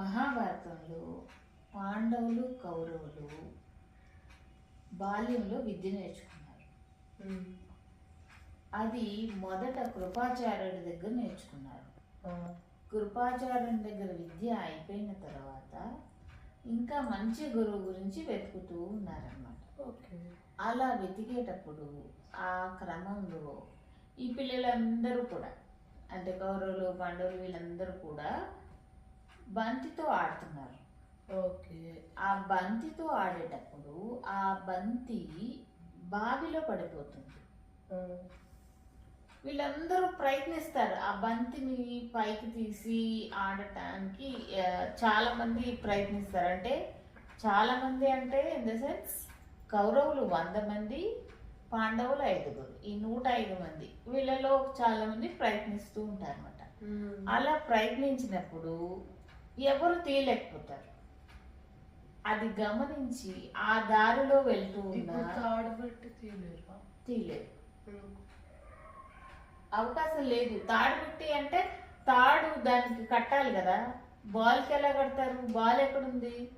మహాభారతంలో పాండవులు కౌరవులు బాల్యంలో విద్య నేర్చుకున్నారు. అది మొదట కృపాచార్యుడి దగ్గర నేర్చుకున్నారు. కృపాచార్యుని దగ్గర విద్య అయిపోయిన తర్వాత ఇంకా మంచి గురువు గురించి వెతుకుతూ ఉన్నారన్నమాట. ఓకే. అలా వెతికేటప్పుడు ఆ క్రమంలో ఈ పిల్లలందరూ కూడా అంటే కౌరవులు పాండవులు వీళ్ళందరూ కూడా బంతితో ఆడుతున్నారు. ఓకే. ఆ బంతితో ఆడేటప్పుడు ఆ బంతి బావిలో పడిపోతుంది. వీళ్ళందరూ ప్రయత్నిస్తారు. ఆ బంతిని పైకి తీసి ఆడటానికి చాలా మంది ప్రయత్నిస్తారు. అంటే చాలా మంది అంటే ఇన్ ద సెన్స్ కౌరవులు వంద మంది పాండవులు ఐదుగురు. ఈ నూట ఐదు మంది. వీళ్ళలో చాలా మంది ప్రయత్నిస్తూ ఉంటారు అనమాట అలా ప్రయత్నించినప్పుడు ఎవరు తీయలేకపోతారు అది గమనించి ఆ దారిలో వెళ్తూ ఇప్పుడు ఉన్న తాడు పెట్టి తీయలేరా తీయలేదు అవకాశం లేదు. తాడు పెట్టి అంటే తాడు దానికి కట్టాలి కదా. బాల్కి ఎలా కడతారు? బాల్ ఎక్కడుంది?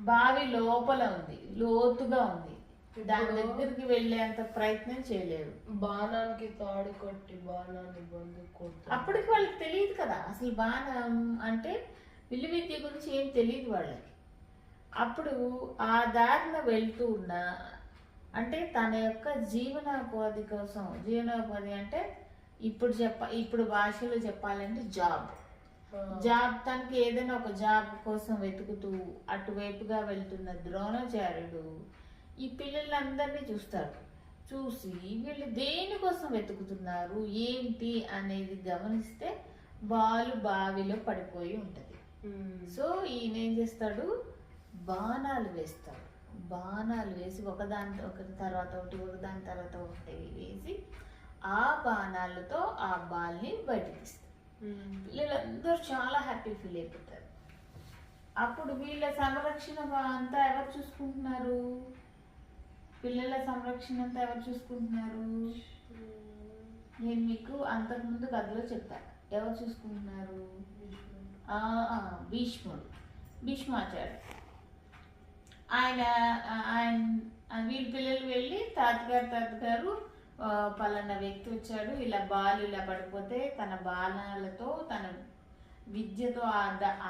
బావి లోపల ఉంది. లోతుగా ఉంది. దాని దగ్గరికి వెళ్ళేంత ప్రయత్నం చేయలేరు బాణానికి తాడు కట్టి బాణాన్ని బందు కొడతారు అప్పటికి వాళ్ళకి తెలియదు కదా అసలు బాణం అంటే విల్లు విద్య గురించి ఏం తెలియదు వాళ్ళకి. అప్పుడు ఆ దారిన వెళ్తూ ఉన్న అంటే తన యొక్క జీవనోపాధి కోసం జీవనోపాధి అంటే ఇప్పుడు చెప్ప ఇప్పుడు భాషలో చెప్పాలంటే జాబ్. జాబ్ తనకి ఏదైనా ఒక జాబ్ కోసం వెతుకుతూ అటువైపుగా వెళ్తున్న ద్రోణాచార్యుడు ఈ పిల్లలందరినీ చూస్తాడు చూసి వీళ్ళు దేనికోసం వెతుకుతున్నారు ఏంటి అనేది గమనిస్తే బాలు బావిలో పడిపోయి ఉంటుంది. సో ఈయన ఏం చేస్తాడు? బాణాలు వేస్తాడు. బాణాలు వేసి ఒకదాని ఒకటి తర్వాత ఒకటి ఒకదాని తర్వాత ఒకటి వేసి ఆ బాణాలతో ఆ బాల్ని బయటకు తీస్తాడు. వీళ్ళందరూ చాలా హ్యాపీ ఫీల్ అయిపోతారు. అప్పుడు వీళ్ళ సంరక్షణ అంతా ఎవరు చూసుకుంటున్నారు? పిల్లల సంరక్షణ అంతా ఎవరు చూసుకుంటున్నారు? నేను మీకు అంతకుముందు కథలో చెప్తా ఎవరు చూసుకుంటున్నారు? భీష్ముడు. భీష్మాచార్య ఆయన ఆయన వీళ్ళ పిల్లలు వెళ్ళి తాతగారు తాతగారు పలానా వ్యక్తి వచ్చాడు. ఇలా బాలు ఇలా పడిపోతే తన బాలనలతో తన విద్యతో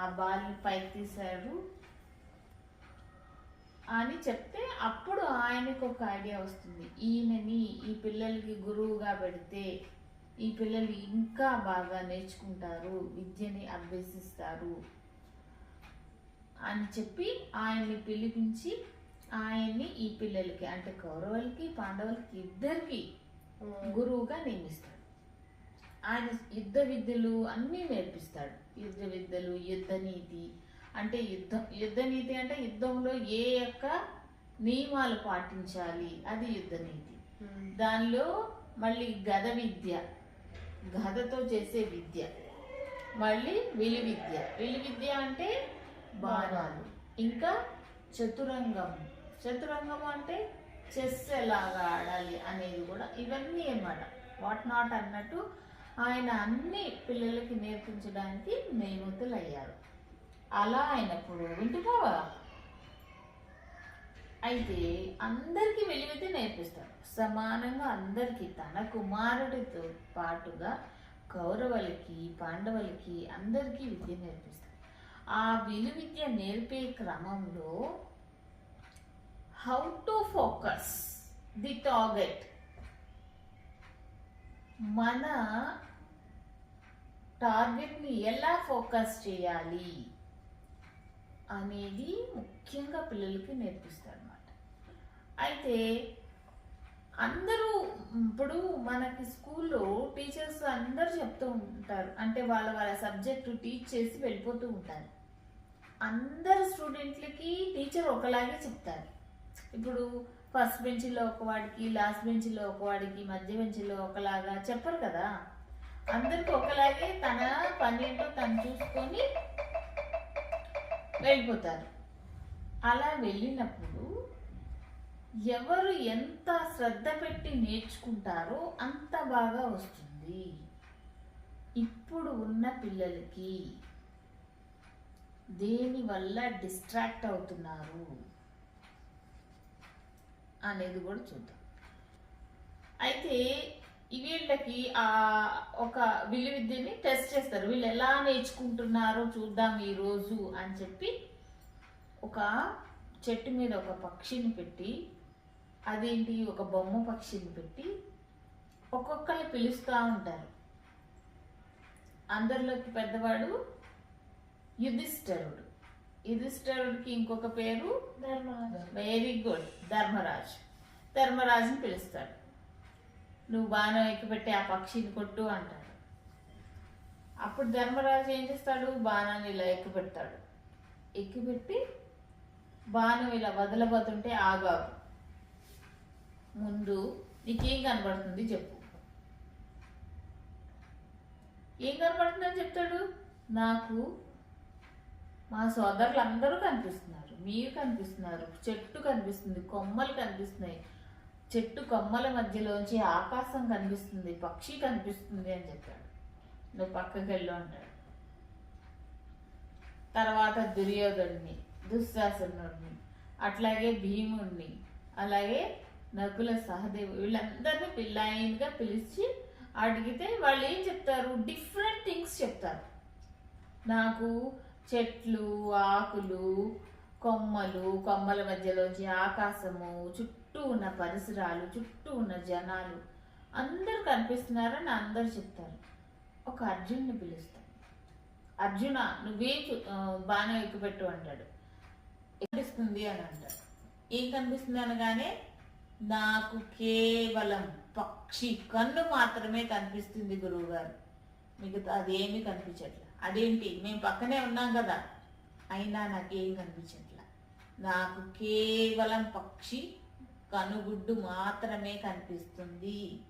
ఆ బాలుని ఆ పైకి తీశాడు. అని చెప్తే అప్పుడు ఆయనకు ఒక ఐడియా వస్తుంది. ఈయనని ఈ పిల్లలకి గురువుగా పెడితే ఈ పిల్లలు ఇంకా బాగా నేర్చుకుంటారు విద్యని అభ్యసిస్తారు అని చెప్పి ఆయన్ని పిలిపించి ఆయన్ని ఈ పిల్లలకి అంటే కౌరవులకి పాండవులకి ఇద్దరికి గురువుగా నియమిస్తాడు. ఆయన యుద్ధ విద్యలు అన్నీ నేర్పిస్తాడు. యుద్ధ విద్యలు యుద్ధ నీతి అంటే యుద్ధం. యుద్ధ నీతి అంటే యుద్ధంలో ఏ యొక్క నియమాలు పాటించాలి? అది యుద్ధ నీతి. దానిలో మళ్ళీ గద విద్య. గదతో చేసే విద్య. మళ్ళీ విలు విద్య. విలు విద్య అంటే బాణాలు ఇంకా చతురంగం. చతురంగం అంటే చెస్ ఎలాగా ఆడాలి అనేది కూడా ఇవన్నీ అన్నమాట. వాట్ నాట్ అన్నట్టు ఆయన అన్ని పిల్లలకి నేర్పించడానికి నియమితులు అయ్యారు అలా అయినప్పుడు వింటున్నావా? అయితే అందరికీ వెలివిద్య నేర్పిస్తాడు సమానంగా అందరికీ తన కుమారుడితో పాటుగా కౌరవులకి పాండవులకి అందరికీ విద్య నేర్పిస్తాడు ఆ విలు విద్య నేర్పే క్రమంలో how to focus the target మన టార్గెట్ని ఎలా ఫోకస్ చేయాలి? అనేది ముఖ్యంగా పిల్లలకి నేర్పిస్తారు అనమాట అయితే అందరూ ఇప్పుడు మనకి స్కూల్లో టీచర్స్ అందరూ చెప్తూ ఉంటారు. అంటే వాళ్ళ వాళ్ళ సబ్జెక్టు టీచ్ చేసి వెళ్ళిపోతూ ఉంటారు. అందరు స్టూడెంట్లకి టీచర్ ఒకలాగే చెప్తారు. ఇప్పుడు ఫస్ట్ బెంచ్లో ఒకవాడికి లాస్ట్ బెంచ్లో ఒకవాడికి మధ్య బెంచ్లో ఒకలాగా చెప్పరు కదా. అందరికి ఒకలాగే తన పని ఏంటో తను చూసుకొని వెళ్ళిపోతారు అలా వెళ్ళినప్పుడు ఎవరు ఎంత శ్రద్ధ పెట్టి నేర్చుకుంటారో అంత బాగా వస్తుంది. ఇప్పుడు ఉన్న పిల్లలకి దేనివల్ల డిస్ట్రాక్ట్ అవుతున్నారు అనేది కూడా చూద్దాం. అయితే వీళ్ళకి ఆ ఒక విల్లు విద్యని టెస్ట్ చేస్తారు. వీళ్ళు ఎలా నేర్చుకుంటున్నారో చూద్దాం ఈరోజు అని చెప్పి ఒక చెట్టు మీద ఒక పక్షిని పెట్టి అదేంటి? ఒక బొమ్మ పక్షిని పెట్టి ఒక్కొక్కరిని పిలుస్తూ ఉంటారు. అందరిలోకి పెద్దవాడు యుధిష్ఠరుడు. యుధిష్ఠరుడికి ఇంకొక పేరు వెరీ గుడ్ ధర్మరాజు. ధర్మరాజుని పిలుస్తాడు. నువ్వు బాణం ఎక్కిపెట్టి ఆ పక్షిని కొట్టు అంటాడు. అప్పుడు ధర్మరాజు ఏం చేస్తాడు? బాణాన్ని ఇలా ఎక్కిపెడతాడు. ఎక్కిపెట్టి బాణం ఇలా వదలబోతుంటే ఆగావు. ముందు నీకేం కనబడుతుంది చెప్పు. ఏం కనబడుతుందని చెప్తాడు? నాకు మా సోదరులు అందరూ కనిపిస్తున్నారు. మీరు కనిపిస్తున్నారు. చెట్టు కనిపిస్తుంది. కొమ్మలు కనిపిస్తున్నాయి. చెట్టు కొమ్మల మధ్యలోంచి ఆకాశం కనిపిస్తుంది పక్షి కనిపిస్తుంది అని చెప్పాడు. నువ్వు పక్కకి వెళ్ళు అంటాడు. తర్వాత దుర్యోధుడిని దుశ్శాసనుడిని అట్లాగే భీముడిని అలాగే నకుల సహదేవ్ వీళ్ళందరినీ పిల్లాయిగా పిలిచి అడిగితే వాళ్ళు ఏం చెప్తారు? డిఫరెంట్ థింగ్స్ చెప్తారు. నాకు చెట్లు ఆకులు కొమ్మలు కొమ్మల మధ్యలోంచి ఆకాశము చుట్టూ చుట్టూ ఉన్న పరిసరాలు చుట్టూ ఉన్న జనాలు అందరూ కనిపిస్తున్నారని అందరు చెప్తారు. ఒక అర్జున్ని పిలుస్తాం. అర్జున నువ్వేం చూ- బాణం ఎక్కుపెట్టు అంటాడు. కనిపిస్తుంది అని అంటాడు. ఏం కనిపిస్తుంది అనగానే నాకు కేవలం పక్షి కన్ను మాత్రమే కనిపిస్తుంది గురువుగారు. మిగతా అదేమీ కనిపించట్లే. అదేంటి? మేము పక్కనే ఉన్నాం కదా. అయినా నాకేం కనిపించట్లే. నాకు కేవలం పక్షి కనుగుడ్డు మాత్రమే కనిపిస్తుంది.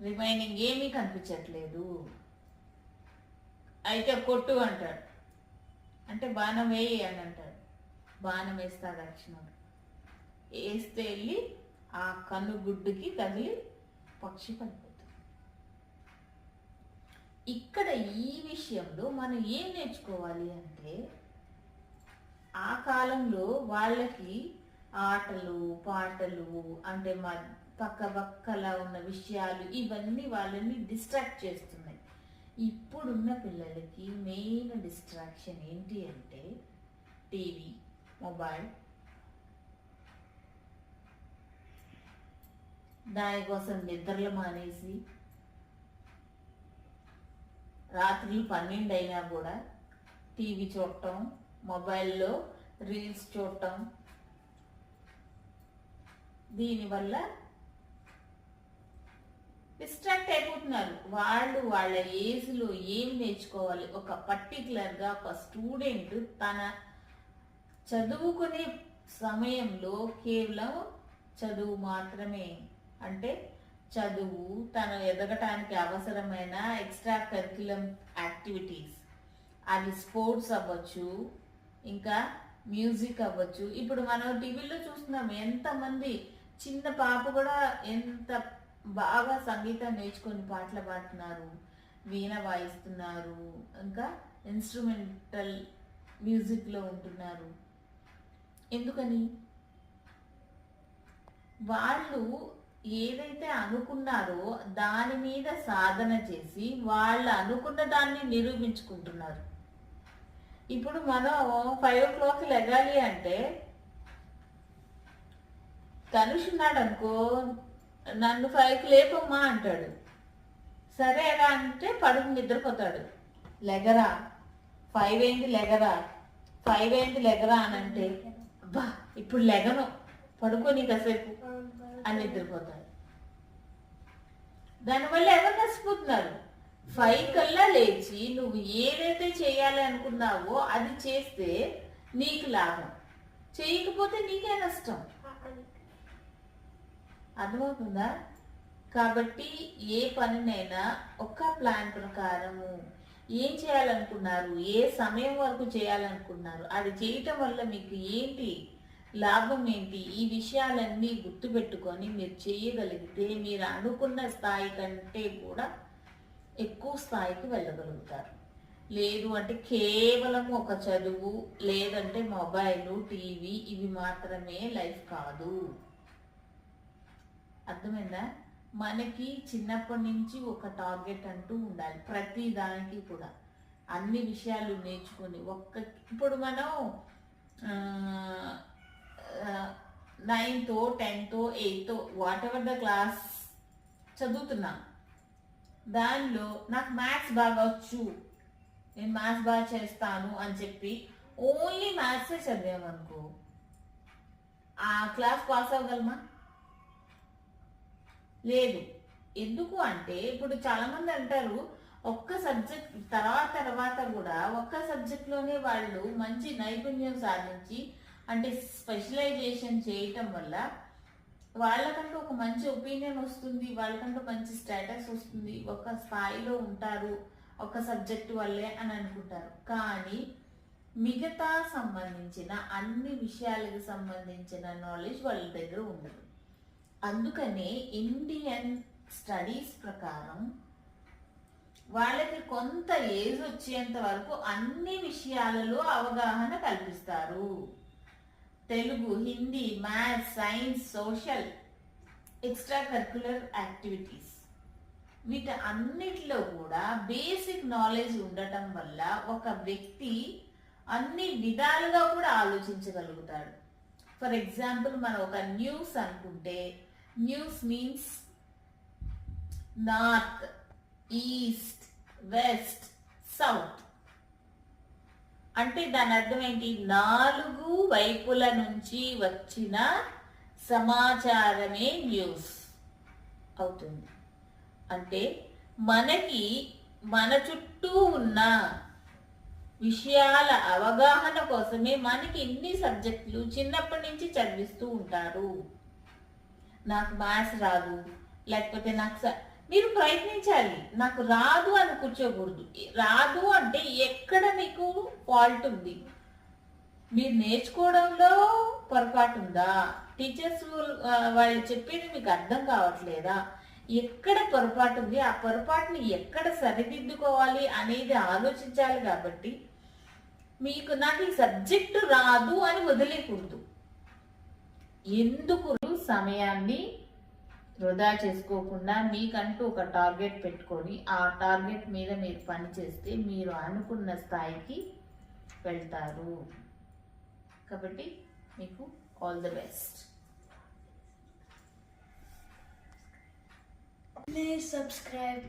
రిమైనింగ్ ఏమీ కనిపించట్లేదు. అయితే కొట్టు అంటాడు. అంటే బాణం వేయి అని అంటాడు. బాణం వేస్తాడు అర్జునుడు వేస్తే వెళ్ళి ఆ కనుగుడ్డుకి తగిలి పక్షి పడిపోతుంది. ఇక్కడ ఈ విషయంలో మనం ఏం నేర్చుకోవాలి అంటే ఆ కాలంలో వాళ్ళకి ఆటలు పాటలు అంటే మా పక్క పక్కల ఉన్న విషయాలు ఇవన్నీ వాళ్ళని డిస్ట్రాక్ట్ చేస్తున్నాయి. ఇప్పుడున్న పిల్లలకి మెయిన్ డిస్ట్రాక్షన్ ఏంటి అంటే టీవీ మొబైల్ దానికోసం నిద్రలు మానేసి రాత్రులు పన్నెండు అయినా కూడా టీవీ చూడటం మొబైల్లో రీల్స్ చూడటం దీనివల్ల డిస్ట్రాక్ట్ అయిపోతున్నారు. వాళ్ళు వాళ్ళ ఏజ్లో ఏం నేర్చుకోవాలి? ఒక పర్టికులర్గా ఒక స్టూడెంట్ తన చదువుకునే సమయంలో కేవలం చదువు మాత్రమే. అంటే చదువు తను ఎదగటానికి అవసరమైన ఎక్స్ట్రా కరిక్యులం యాక్టివిటీస్ అది స్పోర్ట్స్ అవ్వచ్చు ఇంకా మ్యూజిక్ అవ్వచ్చు. ఇప్పుడు మనం టీవీలో చూస్తున్నాం ఎంతమంది చిన్న పాప కూడా ఎంత బాగా సంగీతం నేర్చుకొని పాటలు పాడుతున్నారు వీణ వాయిస్తున్నారు ఇంకా ఇన్స్ట్రుమెంటల్ మ్యూజిక్లో ఉంటున్నారు. ఎందుకని? వాళ్ళు ఏదైతే అనుకున్నారో దాని మీద సాధన చేసి వాళ్ళు అనుకున్న దాన్ని నిరూపించుకుంటున్నారు. ఇప్పుడు మనం ఫైవ్ ఓ క్లాక్ లెగాలి అంటే ధనుష్ ఉన్నాడు అనుకో నన్ను ఫైవ్కి లేపమ్మా అంటాడు. సరేరా అంటే పడుకు నిద్రపోతాడు. లెగరా ఫైవ్ అయింది లెగరా ఫైవ్ అయింది లెగరా అని అంటే అబ్బా ఇప్పుడు లెగను పడుకొని కాసేపు అని నిద్రపోతాడు. దానివల్ల ఎవరు నష్టపోతున్నారు? ఫైవ్ కల్లా లేచి నువ్వు ఏదైతే చేయాలి అనుకున్నావో అది చేస్తే నీకు లాభం. చేయకపోతే నీకే నష్టం. అర్థమవుతుందా? కాబట్టి ఏ పనినైనా ఒక్క ప్లాన్ ప్రకారము ఏం చేయాలనుకున్నారు? ఏ సమయం వరకు చేయాలనుకున్నారు? అది చేయటం వల్ల మీకు ఏంటి? లాభం ఏంటి? ఈ విషయాలన్నీ గుర్తుపెట్టుకొని మీరు చేయగలిగితే మీరు అనుకున్న స్థాయి కంటే కూడా ఎక్కువ స్థాయికి వెళ్ళగలుగుతారు. లేదు అంటే కేవలం ఒక చదువు లేదంటే మొబైల్ టీవీ ఇవి మాత్రమే లైఫ్ కాదు. అర్థమైందా? మనకి చిన్నప్పటి నుంచి ఒక టార్గెట్ అంటూ ఉండాలి ప్రతి దానికి కూడా. అన్ని విషయాలు నేర్చుకుని ఒక్క ఇప్పుడు మనం నైన్తో టెన్తో eighth whatever the class చదువుతున్నాం. దానిలో నాకు మ్యాథ్స్ బాగా వచ్చు నేను మ్యాథ్స్ బాగా చేస్తాను అని చెప్పి ఓన్లీ మ్యాథ్సే చదివామనుకో ఆ క్లాస్ పాస్ అవ్వగలమా? లేదు. ఎందుకు అంటే ఇప్పుడు చాలా మంది అంటారు ఒక్క సబ్జెక్ట్ తర్వాత తర్వాత కూడా ఒక్క సబ్జెక్ట్లోనే వాళ్ళు మంచి నైపుణ్యం సాధించి అంటే స్పెషలైజేషన్ చేయటం వల్ల వాళ్ళకంటూ ఒక మంచి ఒపీనియన్ వస్తుంది వాళ్ళకంటూ మంచి స్టేటస్ వస్తుంది ఒక స్థాయిలో ఉంటారు ఒక సబ్జెక్ట్ వల్లే అని అనుకుంటారు. కానీ మిగతా సంబంధించిన అన్ని విషయాలకు సంబంధించిన నాలెడ్జ్ వాళ్ళ దగ్గర ఉండదు. అందుకనే ఇండియన్ స్టడీస్ ప్రకారం వాళ్ళకి కొంత ఏజ్ వచ్చేంత వరకు అన్ని విషయాలలో అవగాహన కల్పిస్తారు. Telugu Hindi maths science social extra curricular activities వీటి అన్నిటిలో కూడా బేసిక్ నాలెడ్జ్ ఉండటం వల్ల ఒక వ్యక్తి అన్ని విధాలుగా కూడా ఆలోచించగలుగుతాడు. ఫర్ ఎగ్జాంపుల్ మనం ఒక న్యూస్ అనుకుంటే news means north east west south అంటే దాని అర్థం ఏంటి? నాలుగు వైపుల నుంచి వచ్చిన సమాచారమే న్యూస్ అవుతుంది. అంటే మనకి మన చుట్టూ ఉన్న విషయాల అవగాహన కోసమే మనకి ఇన్ని సబ్జెక్టులు చిన్నప్పటి నుంచి చదివిస్తూ ఉంటారు. నాకు మ్యాథ్స్ రాదు లేకపోతే నాకు స- మీరు ప్రయత్నించాలి. నాకు రాదు అని కూర్చోకూడదు. రాదు అంటే ఎక్కడ మీకు ఫాల్ట్ ఉంది? మీరు నేర్చుకోవడంలో పొరపాటు ఉందా? టీచర్స్ వాళ్ళు చెప్పేది మీకు అర్థం కావట్లేదా? ఎక్కడ పొరపాటు ఉంది? ఆ పొరపాటుని ఎక్కడ సరిదిద్దుకోవాలి అనేది ఆలోచించాలి కాబట్టి మీకు నాకు ఈ సబ్జెక్టు రాదు అని వదిలేకూడదు. ఎందుకు సమయాన్ని వృధా చేసుకోకుండా మీకంటూ ఒక టార్గెట్ పెట్టుకొని ఆ టార్గెట్ మీద మీరు పనిచేస్తే మీరు అనుకున్న స్థాయికి వెళ్తారు. కాబట్టి మీకు all the best please subscribe